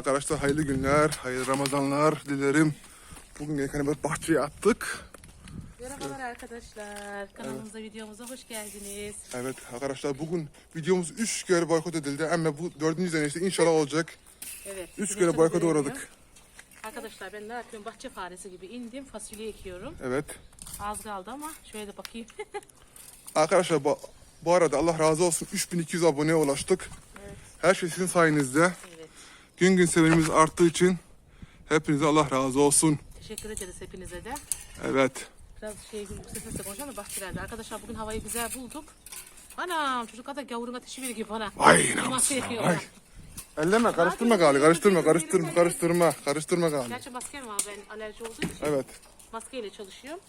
Arkadaşlar hayırlı günler, hayırlı Ramazanlar dilerim. Bugün yine böyle bahçeye attık. Merhabalar arkadaşlar. Kanalımıza, videomuza hoş geldiniz. Evet arkadaşlar bugün videomuz 3 kere boykot edildi ama bu dördüncü deneyişte inşallah olacak. Evet. 3 size kere çok boykota uğradık. Arkadaşlar ben ne yapıyorum? Bahçe faresi gibi indim. Fasulye ekiyorum. Evet. Az kaldı ama şöyle bakayım. Arkadaşlar bu, bu arada Allah razı olsun 3200 aboneye ulaştık. Her şey sizin sayenizde. Gün gün sevenimiz arttığı için hepinize Allah razı olsun. Teşekkür ederiz hepinize de. Evet. Biraz şey sesle konuşalım da bahçelerde. Arkadaşlar bugün havayı güzel bulduk. Anam çocuklar da gavurun ateşi veriyor bana. Ay yakıyorlar. Ay. Elleme karıştırma gali karıştırma karıştırma karıştırma karıştırma gali. Gerçi maskem var ben alerji olduğu için Evet. maskeyle çalışıyorum.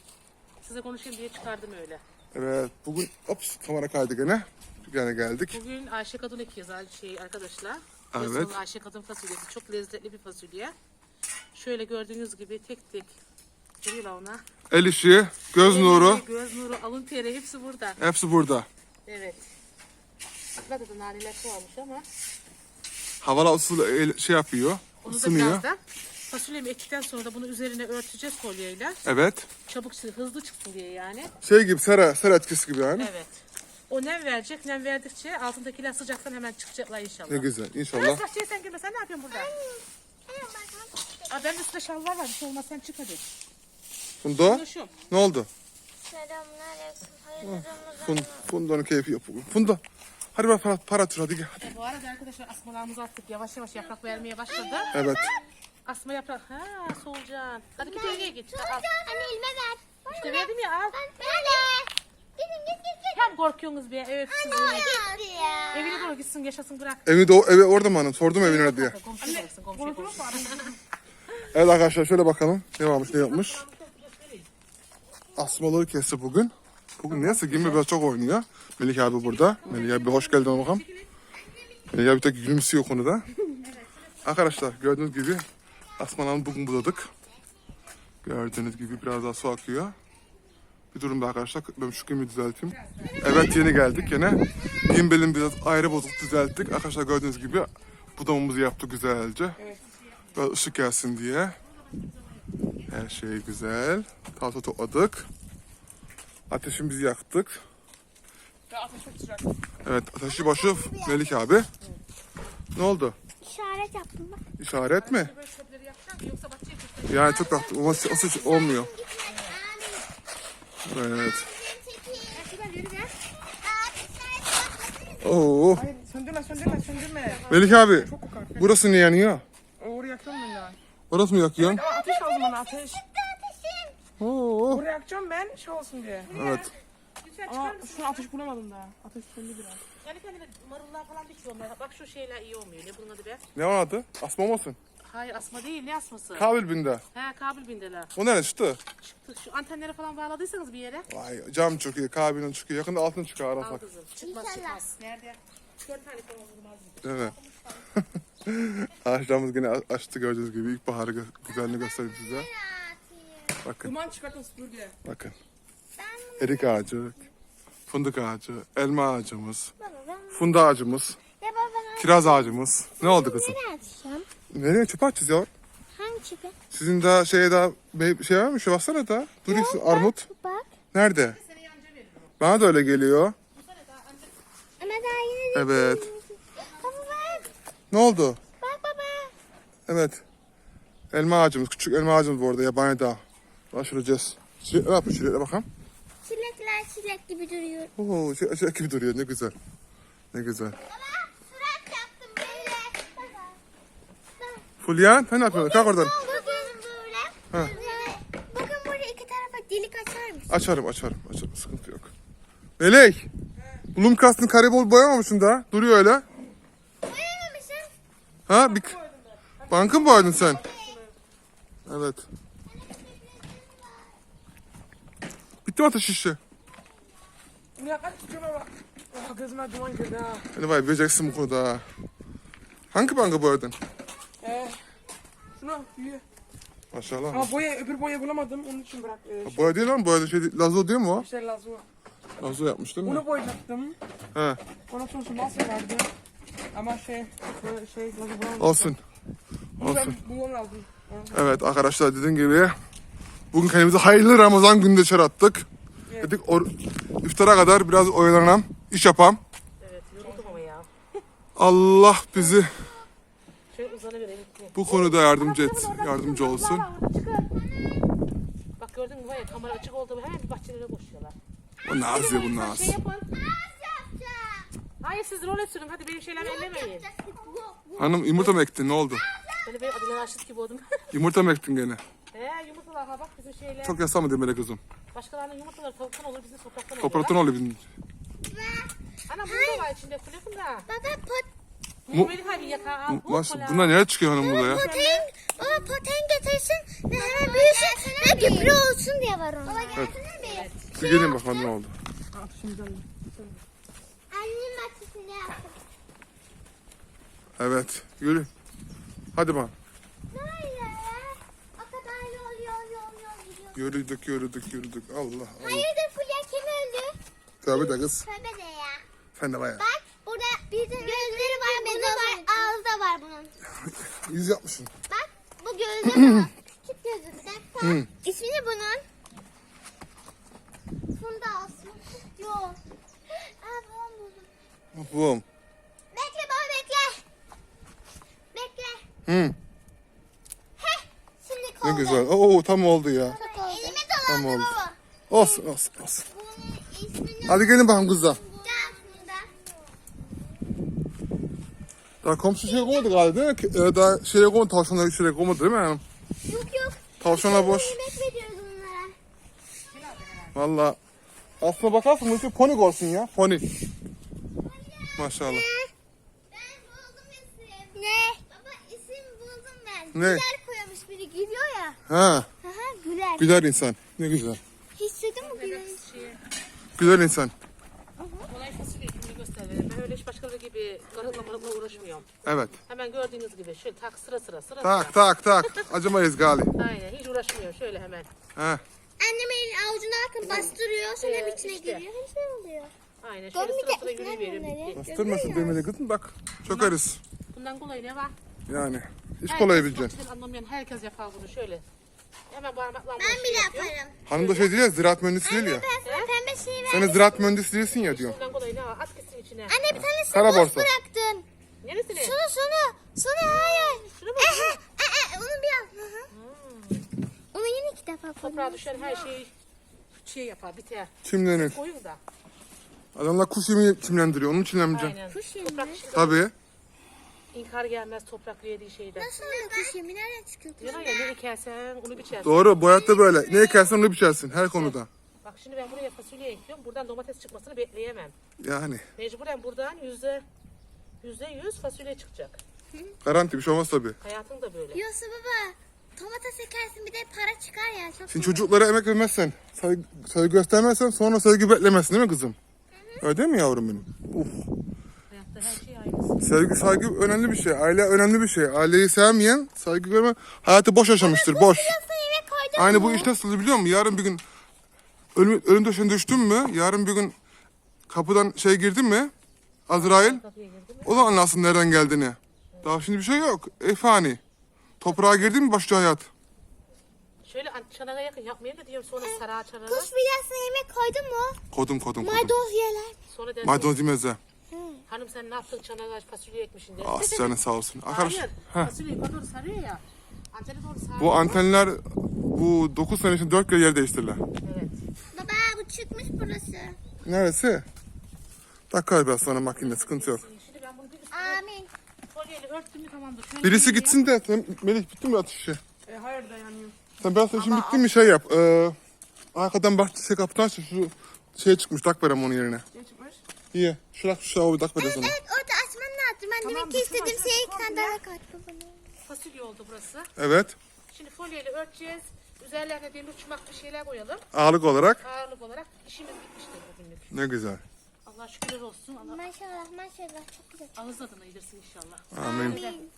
Size konuşayım diye çıkardım öyle. Evet bugün ops kamera kaydı gene. Gene geldik. Bugün Ayşe Kadın ekiyoruz şey arkadaşlar. Evet. Yazılı Ayşe Kadın fasulyesi. Çok lezzetli bir fasulye. Şöyle gördüğünüz gibi tek tek veriyorlar ona. El işi, göz nuru Göz nuru, alın teri hepsi burada. hepsi burada. Evet. Burada da naneler çoğalmış ama Havalı el- şey yapıyor, onu da ısınıyor. birazdan fasulyemi ektikten sonra da bunu üzerine örteceğiz folyoyla. Evet. Çabuk hızlı çıksın diye yani. Şey gibi sera, sera etkisi gibi yani. Evet. O nem verecek. Nem verdikçe altındakiler sıcaktan hemen çıkacaklar inşallah. Ne güzel inşallah. bahçeye sen girme. Sen ne yapıyorsun burada? Aa, ben de üstüne şalvar var. Bir şey olmaz sen çık hadi. Konuşum. ne oldu? Selamünaleyküm. Hayırlı Ramazan. Fun, Funda'nın keyfi yok bugün. Funda hadi bak para, para atır hadi gel. Hadi. E, bu arada arkadaşlar asmalarımızı attık. Yavaş yavaş yaprak vermeye başladı. Evet. Asma yaprak. Ha solucan. Hadi git evine git. Al. Anne elime ver. İşte verdim ya al. Anne. Gidin git git git. Hem korkuyorsunuz be. Evet siz evine. Gitti ya. Evine doğru gitsin yaşasın bırak. Evi de o- evi orada mı hanım? Sordum evine nerede diye. Komşu konuşsun komşu konuşsun. Evet arkadaşlar şöyle bakalım. Ne varmış ne yapmış. Asmaları kesti bugün. Bugün neyse Gimli biraz çok oynuyor. Melih abi burada. Melih abi hoş geldin bakalım. Melih abi tek gülümsüyor konuda. Arkadaşlar gördüğünüz gibi asmalarını bugün buladık. Gördüğünüz gibi biraz daha su akıyor. Bir durumda arkadaşlar ben şu gemi düzelteyim. Evet yeni geldik yine. Gimbel'in biraz ayrı bozuk düzelttik. Arkadaşlar gördüğünüz gibi budamamızı yaptık güzelce. Biraz ışık gelsin diye. Her şey güzel. Tahta topladık. Ateşimizi yaktık. Evet ateşi başı Melik abi. Ne oldu? İşaret yaptım bak. İşaret mi? Böyle çöpleri yapacağım yoksa bahçeye götüreceğim. Yani çok rahat. O, o, o olmuyor. Evet. Oo. Hayır söndürme söndürme söndürme. Melik abi. Burası ne yanıyor? Oraya yakacağım ben ya. Orası mı yakıyorsun? Ama ateş lazım bana ateş. Oo. Oraya yakacağım ben şey olsun diye. Evet. Lütfen Ama çıkar mısın? şu ateş bulamadım daha. Ateş söndü biraz. Yani kendine marullar falan dikiyor. Bak şu şeyler iyi olmuyor. Ne bunun adı be? Ne var adı? Asma mısın? Hayır asma değil. Ne asması? Kabil binde. He kabil bindeler. O nerede çıktı? Çıktı. Şu antenleri falan bağladıysanız bir yere. Vay cam çıkıyor, kabilin çıkıyor. Yakında altın çıkar Al arasak. kızım. Çıkmaz çıkmaz. Nerede? Dört tane falan olmaz. Evet. Ağaçlarımız yine a- açtı gördüğünüz gibi. İlkbaharı gö- güzelliğini göstereyim size. Bakın, Duman çıkartın süpürge. bakın. Erik ağacı, fındık ağacı, elma ağacımız, funda ağacımız, Ya baba ben kiraz ağacımız. Ne oldu kızım? nereye atacağım? Nereye çöpe atacağız ya? Hangi çipi? Sizin daha şeye daha şey var mı? Şu baksana da. Duruyorsun armut. Bak. Nerede? Bana da öyle geliyor. Ama daha yeni. Evet. Baba bak. Ne oldu? Bak baba. Evet. Elma ağacımız, küçük elma ağacımız bu arada yabani dağ. Başvuracağız. Çilek, ne yapıyor çilekle bakalım. Çilekler çilek gibi duruyor. Oo, şey, şey gibi duruyor ne güzel. Ne güzel. Baba surat yaptım böyle. Baba. Fulya sen ne yapıyorsun? Kalk oradan. Ha. Bugün burada iki tarafa delik açar mısın? Açarım açarım açarım sıkıntı yok. Melek. Bloom kastın karebol boyamamışsın da. Duruyor öyle. Boyamamışsın. Ha bir bankı mı boyadın sen? Evet. Bitti mi ateş işi? Ya kaç ama. Oh, gözüme duman girdi ha. Hadi vay bileceksin bu konuda. ha. Hangi bankı boyadın? Ee, şunu büyü. Maşallah. Ama boya öbür boya bulamadım onun için bırak. Ee, Boya değil lan boya şey değil. Lazo değil mi o? şey lazım. Lazo yapmış değil mi? Onu boyayacaktım. He. Ondan sonra şu masya vardı. Ama şey böyle şey lazım bulamadım. Olsun. Olsun. Ben bulmam lazım. Evet arkadaşlar dediğim gibi bugün kendimizi hayırlı Ramazan günü dışarı attık. Dedik or- iftara kadar biraz oyalanam, iş yapam. Evet yoruldum ama ya. Allah bizi Bu konuda yardımcı et, yardımcı olsun. Bak gördün mü var ya kamera açık oldu mu hemen bir bahçelere koşuyorlar. O naz ya bu Şey naz. yapın. Hayır siz rol sürün hadi benim şeylerimi ellemeyin. Hanım yumurta mı ektin ne oldu? Böyle bir Adile Raşit gibi oldum. Yumurta mı ektin gene? He yumurtalar ha bak bizim şeyler. Çok yasa mı demeli kızım? Başkalarının yumurtaları tavuktan olur bizim topraktan olur. Topraktan oluyor bizim. Ana bunu da var içinde kule funda. Baba pot, bu Baş, kola. bunlar nereye çıkıyor hanım burada ya? protein, baba protein getirsin ve hemen büyüsün ve gübre olsun diye var onun. Baba gelsene bir. Gelin bakalım ne oldu. Annemin bahçesinde yaptım. Evet yürü. Hadi bak. Böyle. O kadar yol yol yol yol gidiyor. Yürüdük yürüdük yürüdük. Allah Allah. Hayırdır Fulya kim öldü? Tövbe de kız. Tövbe de ya. Sen de bayağı. Bak burada bir de gözleri var, bezi var, bunun. Yüz yapmışsın. Bak bu gözü var. Küçük gözü bir dakika. İsmi ne bunun? Funda olsun. Yok. Aa babam buldum. Bum. Bekle baba bekle. Bekle. Hı. Heh. Şimdi Ne kolda. güzel. Oo tam oldu ya. Oldu. Elime Tam dolandı oldu. baba. Olsun olsun olsun. Bunun ismini Hadi gelin bakalım kızlar. Gel Funda. Daha komşu şey koymadı galiba değil mi? Ki- e, Daha şeye koymadı, tavşanları şuraya koymadı değil mi hanım? Yok yok. Tavşanlar boş. Yemek veriyoruz onlara. Valla. Aslına bakarsın bu işte pony olsun ya. Pony. Maşallah. Ben buldum isim. Ne? Baba isim buldum ben. Ne? Güler koymuş biri gülüyor ya. Ha, Aha güler. güler insan. Ne güzel. Hiç duydun mu güler? Güzel insan. Hiç başkaları gibi garıkla marıkla uğraşmıyorum. Evet. Hemen gördüğünüz gibi şöyle tak sıra sıra sıra. Tak tak tak. Acımayız gali. sıra. Aynen hiç uğraşmıyorum şöyle hemen. Ha. Annem elin avucuna akın bastırıyor sonra Ee, içine işte. giriyor. Her şey oluyor. Aynen şöyle sıra Görmeyecek sıra bunları? bitti. Bastırmasın demedi kızım bak. Çökeriz. Bundan kolay ne var? Yani. Hiç Herkes kolay bileceksin. anlamayan herkes yapar bunu şöyle. Hemen parmakla Ben bile yaparım. Hanım da şey değil ya ziraat mühendisi değil ya. Ben sana pembe şeyi ver. Sen de ziraat mühendisi değilsin ya diyor. Bundan kolay ne var? At gitsin içine. Anne bir tanesini Kara boş borsa. bıraktın. Neresini? Şunu şunu. Şunu hayır. Şunu mu? Ehe, e, e, onu bir al. Hı. Onu yine iki defa koydum. Toprağa düşen her şeyi şey yapar biter. Çimlenir. Koyun da. Adamlar kuş yemi çimlendiriyor. Onu çimlenmeyeceksin. Aynen. Kuş yemi Toprak Tabii. inkar gelmez toprak yediği şeyden. Nasıl oluyor kuş yemi? Nereden çıkıyor kuş Diyorlar ya ne ekersen onu biçersin. Doğru. Bu hayatta böyle. Ne ekersen onu biçersin. Her konuda. Bak şimdi ben buraya fasulye ekiyorum. Buradan domates çıkmasını bekleyemem. Yani. Mecburen buradan yüzde yüzde yüz fasulye çıkacak. Garanti bir şey olmaz tabii. Hayatın da böyle. Yoksa baba domates ekersin bir de para çıkar ya. Çok Şimdi çocuklara emek vermezsen, saygı, saygı göstermezsen sonra saygı beklemezsin değil mi kızım? Öyle değil mi yavrum benim? Uf. Hayatta her şey aynısı. Sevgi, saygı önemli bir şey. Aile önemli bir şey. Aileyi sevmeyen, saygı görmeyen hayatı boş yaşamıştır, boş. Nasıl yemek koydun Aynı bu iş nasıl biliyor musun? Yarın bir gün ölüm, ölüm döşeğine düştün mü? Yarın bir gün kapıdan şey girdin mi? Azrail. Kapıya girdim. O da anlasın nereden geldiğini. Daha şimdi bir şey yok. Efani. Toprağa girdin mi başlıyor hayat. Şöyle an- çanağa yakın yapmayayım da diyorum sonra sarığa çanağa. Kuş bilyasına yemek koydun mu? Kodum kodum kodum. Maydanoz yerler. Sonra dersin Maydanoz yemezler. hanım sen ne yaptın çanağa fasulye ekmişsin der. Ah canın sağ olsun. Hayır. heh. Fasulye yukarı doğru sarıyor ya. Antene doğru sarıyor. bu antenler bu 9 sene için 4 kere yer değiştirdiler. Evet. Çıkmış burası. Neresi? Takar biraz sonra makine sıkıntı yok. Şimdi ben bunu bir üstüne Amin. folyeyle örttüm mü tamamdır. Şöyle Birisi bir- gitsin de sen, Melih bitti mi atışı? E, hayır dayanmıyorum. Sen biraz işin bitti mi şey yap. Ee, arkadan bahçe şey şu şey çıkmış tak verem onun yerine. Ne çıkmış? İyi. Şurak şu şavu tak verem sana. Evet orada açman lazım. Ben Tamam, demek ki bütün istediğim açar, şeyi komple. kandara kaç babana. Fasulye oldu burası. Evet. Şimdi folyeyle örteceğiz. Üzerlerine demir çumak bir şeyler koyalım. Ağırlık olarak. Ağırlık olarak işimiz bitmiştir bugünlük. Ne güzel. Allah şükürler olsun. Allah Maşallah maşallah çok güzel. ağız tadına yedirsin inşallah. Amin.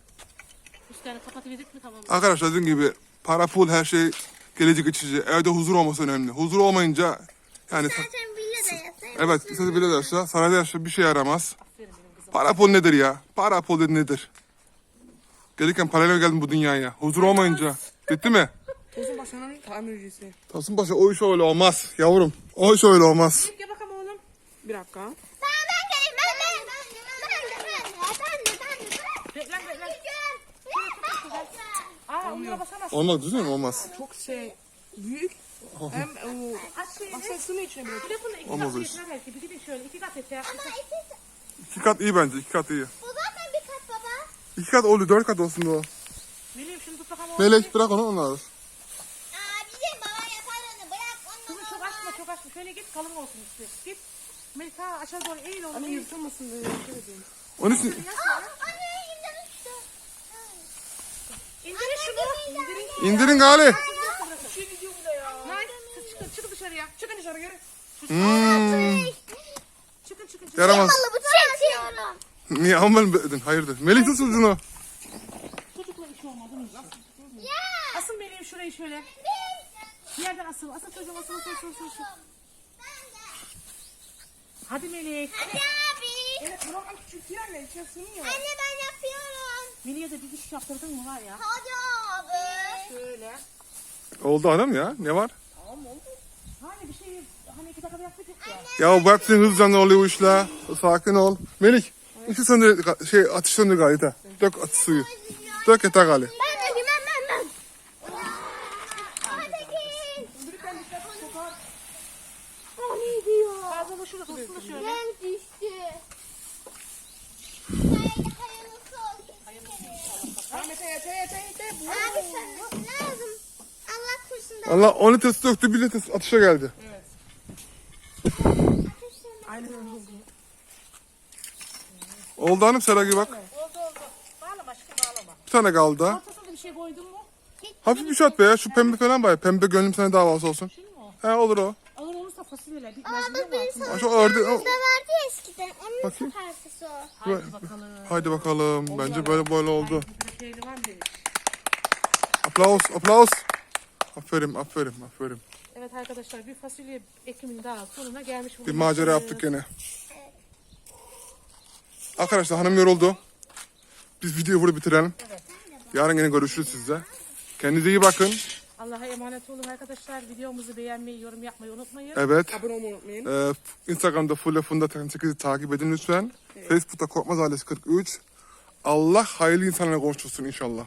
Üstlerini kapatıverdik mi tamam. Arkadaşlar dediğim gibi para pul her şey gelecek geçici. Evde huzur olması önemli. Huzur olmayınca yani Zaten villa da evet istedi bile de yaşa, sarayda yaşa bir şey yaramaz. Aferin benim kızım. Para pul nedir ya? Para pul nedir? Gelirken paralel geldim bu dünyaya. Huzur olmayınca. Bitti mi? Tosun başının tamircisi. Tosun Paşa o iş öyle olmaz yavrum. O iş öyle olmaz. Gel bakalım oğlum. Bir dakika. Ben ben geleyim ben ben. Ben de ben de ben de ben de. Beklen beklen. Aa onlara basamazsın. Olmaz düzgün mü? Olmaz. Çok şey büyük. Hem o masasını içine bırak. Telefonu iki Olmaz kat o iş. getiren belki. Bir gidin şöyle iki kat et ya. İki kat iyi bence. iki kat iyi. Bu zaten bir kat baba. İki kat oldu. Dört kat olsun da o. Meleğim şunu tut bakalım oğlum. Melek bırak onu onlar. Abicim olsun işte. Git. Melika aşağı doğru eğil oğlum. Hani eğil. yırtılmasın diye şey Anne elimden uçtu. İndirin şunu. İndirin. indirin gali. Şey gidiyor bile ya. Nay, çıkın, çıkın dışarıya. Çıkın dışarı geri. Hmm. Çıkın çıkın. çıkın. Yaramaz. Vallahi bu tarafa atıyorum. Niye aman dedin? Hayırdır? Melek tut ucunu. Çocukla işi olmaz. Bunu nasıl? Ya. Asıl meleğim şurayı şöyle. Bir yerden asıl. Asıl çocuğum asıl asıl asıl asıl. asıl. Hadi melek. Hadi abi. Evet bırak küçük yerle içine sığmıyor. Anne ben yapıyorum. Melek'e de bir iş yaptırdın mı var ya? Hadi abi. Şöyle. Oldu hanım ya. Ne var? Hani bir şey hani iki dakika yaptık ya. Ya bırak sen hızlıca ne oluyor bu işler. Sakin ol. Melik. ışık söndür, şey ateş söndür gali de. Dök ateş suyu. Dök yeter gali. Ben de ben ben ben. Hadi O ne Fazla şurada tutsun da şöyle. Ben düştü. Allah 10 litresi döktü 1 litresi ateşe geldi. Aynen öyle oldu. Oldu hanım Sera gibi bak. Oldu oldu. Bağlama aşkım bağlama. Bir tane kaldı daha. Ortasına bir şey koydun mu? Hafif bir şat be ya. Şu pembe falan bay. Pembe gönlüm sana davası olsun. Şimdi mi o? He olur o. Fasulyeler. Bir Aa bak benim sana Şu örde... o- da verdi ya eskiden. Onun Bakayım. parçası o. Haydi bakalım. Haydi bakalım. Bence böyle böyle oldu. Bir şeyli var demiş. Aplaus, aplaus. Aferin, aferin, aferin. Evet arkadaşlar bir fasulye ekiminin daha sonuna gelmiş Bir macera yaptık gene. Arkadaşlar hanım yoruldu. Biz videoyu burada bitirelim. Yarın yine görüşürüz sizle. Kendinize iyi bakın. Allah'a emanet olun arkadaşlar. Videomuzu beğenmeyi, yorum yapmayı unutmayın. Evet. Abone olmayı unutmayın. Ee, Instagram'da Fulle Funda 88'i takip edin lütfen. Facebook'ta Korkmaz Ailesi 43. Allah hayırlı insanlara kavuştursun inşallah.